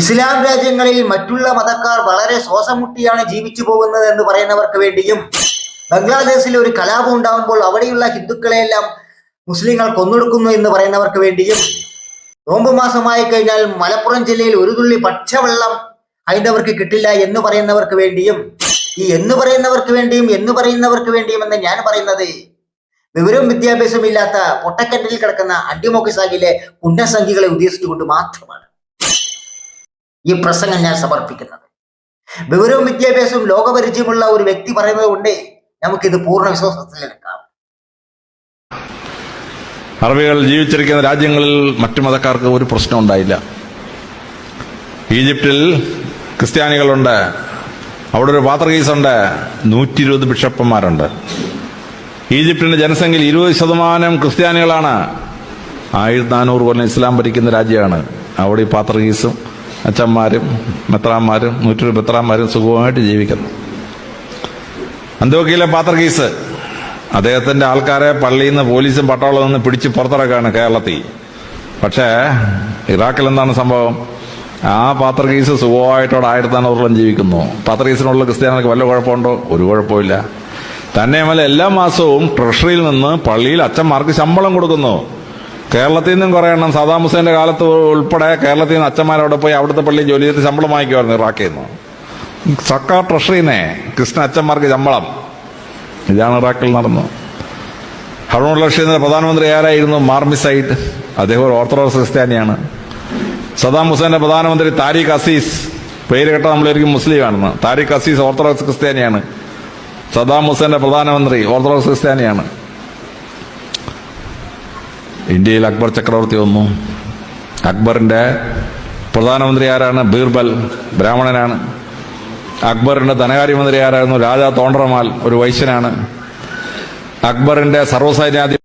ഇസ്ലാം രാജ്യങ്ങളിൽ മറ്റുള്ള മതക്കാർ വളരെ ശ്വാസമുട്ടിയാണ് ജീവിച്ചു പോകുന്നത് എന്ന് പറയുന്നവർക്ക് വേണ്ടിയും ബംഗ്ലാദേശിൽ ഒരു കലാപം ഉണ്ടാകുമ്പോൾ അവിടെയുള്ള ഹിന്ദുക്കളെയെല്ലാം മുസ്ലിങ്ങൾ കൊന്നൊടുക്കുന്നു എന്ന് പറയുന്നവർക്ക് വേണ്ടിയും നോമ്പ് മാസമായി കഴിഞ്ഞാൽ മലപ്പുറം ജില്ലയിൽ ഒരു തുള്ളി പച്ചവെള്ളം ഹൈന്ദവർക്ക് കിട്ടില്ല എന്ന് പറയുന്നവർക്ക് വേണ്ടിയും ഈ എന്ന് പറയുന്നവർക്ക് വേണ്ടിയും എന്ന് പറയുന്നവർക്ക് വേണ്ടിയും എന്ന് ഞാൻ പറയുന്നത് വിവരവും വിദ്യാഭ്യാസവും ഇല്ലാത്ത പൊട്ടക്കെട്ടിൽ കിടക്കുന്ന അഡ്യമോക്കിസാഗിലെ പുണ്യസംഖ്യകളെ ഉദ്ദേശിച്ചുകൊണ്ട് മാത്രമാണ്. ഈ പ്രസംഗം ഞാൻ സമർപ്പിക്കുന്നത്. വിവരവും വിദ്യാഭ്യാസവും ലോകപരിചയമുള്ള ഒരു വ്യക്തി പറയുന്നത് കൊണ്ട് നമുക്കിത് പൂർണ വിശ്വാസത്തിലെടുക്കാം അറബികൾ ജീവിച്ചിരിക്കുന്ന രാജ്യങ്ങളിൽ മറ്റു മതക്കാർക്ക് ഒരു പ്രശ്നം ഉണ്ടായില്ല. ഈജിപ്തിൽ ക്രിസ്ത്യാനികളുണ്ട്. അവിടെ ഒരു പാത്രകീസുണ്ട് നൂറ്റി ഇരുപത് ബിഷപ്പന്മാരുണ്ട് ഈജിപ്തിന്റെ ജനസംഖ്യയിൽ ഇരുപത് ശതമാനം ക്രിസ്ത്യാനികളാണ്. ആയിരത്തി നാനൂറ് കൊല്ലം ഇസ്ലാം ഭരിക്കുന്ന രാജ്യമാണ്. അവിടെ ഈ പാത്രകീസും അച്ഛന്മാരും മെത്രാന്മാരും നൂറ്റൊരു മെത്രാന്മാരും സുഖമായിട്ട് ജീവിക്കുന്നു. അന്തോക്കിയിലെ പാത്രകീസ് അദ്ദേഹത്തിന്റെ ആൾക്കാരെ പള്ളിയിൽ നിന്ന് പോലീസും പട്ടാളവും നിന്ന് പിടിച്ച് പുറത്തിറക്കാണ് കേരളത്തിൽ. പക്ഷേ ഇറാഖിൽ എന്താണ് സംഭവം? ആ പാത്രകീസ് സുഖമായിട്ടോടെ ആയിരത്തി നാനൂറോളം ജീവിക്കുന്നു. പാത്രകീസിനുള്ള ക്രിസ്ത്യാനികൾക്ക് വല്ല കുഴപ്പമുണ്ടോ? ഒരു കുഴപ്പമില്ല തന്നെയുമല്ല എല്ലാ മാസവും ട്രഷറിയിൽ നിന്ന് പള്ളിയിൽ അച്ഛന്മാർക്ക് ശമ്പളം കൊടുക്കുന്നു. കേരളത്തിൽ നിന്നും കുറെ എണ്ണം സദാം ഹുസൈന്റെ കാലത്ത് ഉൾപ്പെടെ കേരളത്തിൽ നിന്ന് അച്ഛന്മാരവിടെ പോയി അവിടുത്തെ പള്ളി ജോലി ചെയ്ത് ശമ്പളം വാങ്ങിക്കുമായിരുന്നു ഇറാഖിൽ നിന്ന് സർക്കാർ ട്രഷറിനെ കൃഷ്ണ അച്ഛന്മാർക്ക് ശമ്പളം. ഇതാണ് ഇറാഖിൽ നടന്നത്. ഹറൂൺ റഷീദിന്റെ പ്രധാനമന്ത്രി ആരായിരുന്നു? മാർമിസൈഡ് അദ്ദേഹം ഒരു ഓർത്തഡോക്സ് ക്രിസ്ത്യാനിയാണ്. സദാം ഹുസൈന്റെ പ്രധാനമന്ത്രി താരിഖ് അസീസ്. പേര് കേട്ട നമ്മളൊരിക്കും മുസ്ലിം ആണെന്ന്. താരിഖ് അസീസ് ഓർത്തഡോക്സ് ക്രിസ്ത്യാനിയാണ്. സദാം ഹുസൈന്റെ പ്രധാനമന്ത്രി ഓർത്തഡോക്സ് ക്രിസ്ത്യാനിയാണ്. ഇന്ത്യയിൽ അക്ബർ ചക്രവർത്തി വന്നു. അക്ബറിന്റെ പ്രധാനമന്ത്രി ആരാണ്? ബീർബൽ ബ്രാഹ്മണനാണ്. അക്ബറിന്റെ ധനകാര്യമന്ത്രി ആരായിരുന്നു? രാജാ തോണ്ടറമാൽ ഒരു വൈശ്യനാണ്. അക്ബറിന്റെ സർവസൈന്യാധി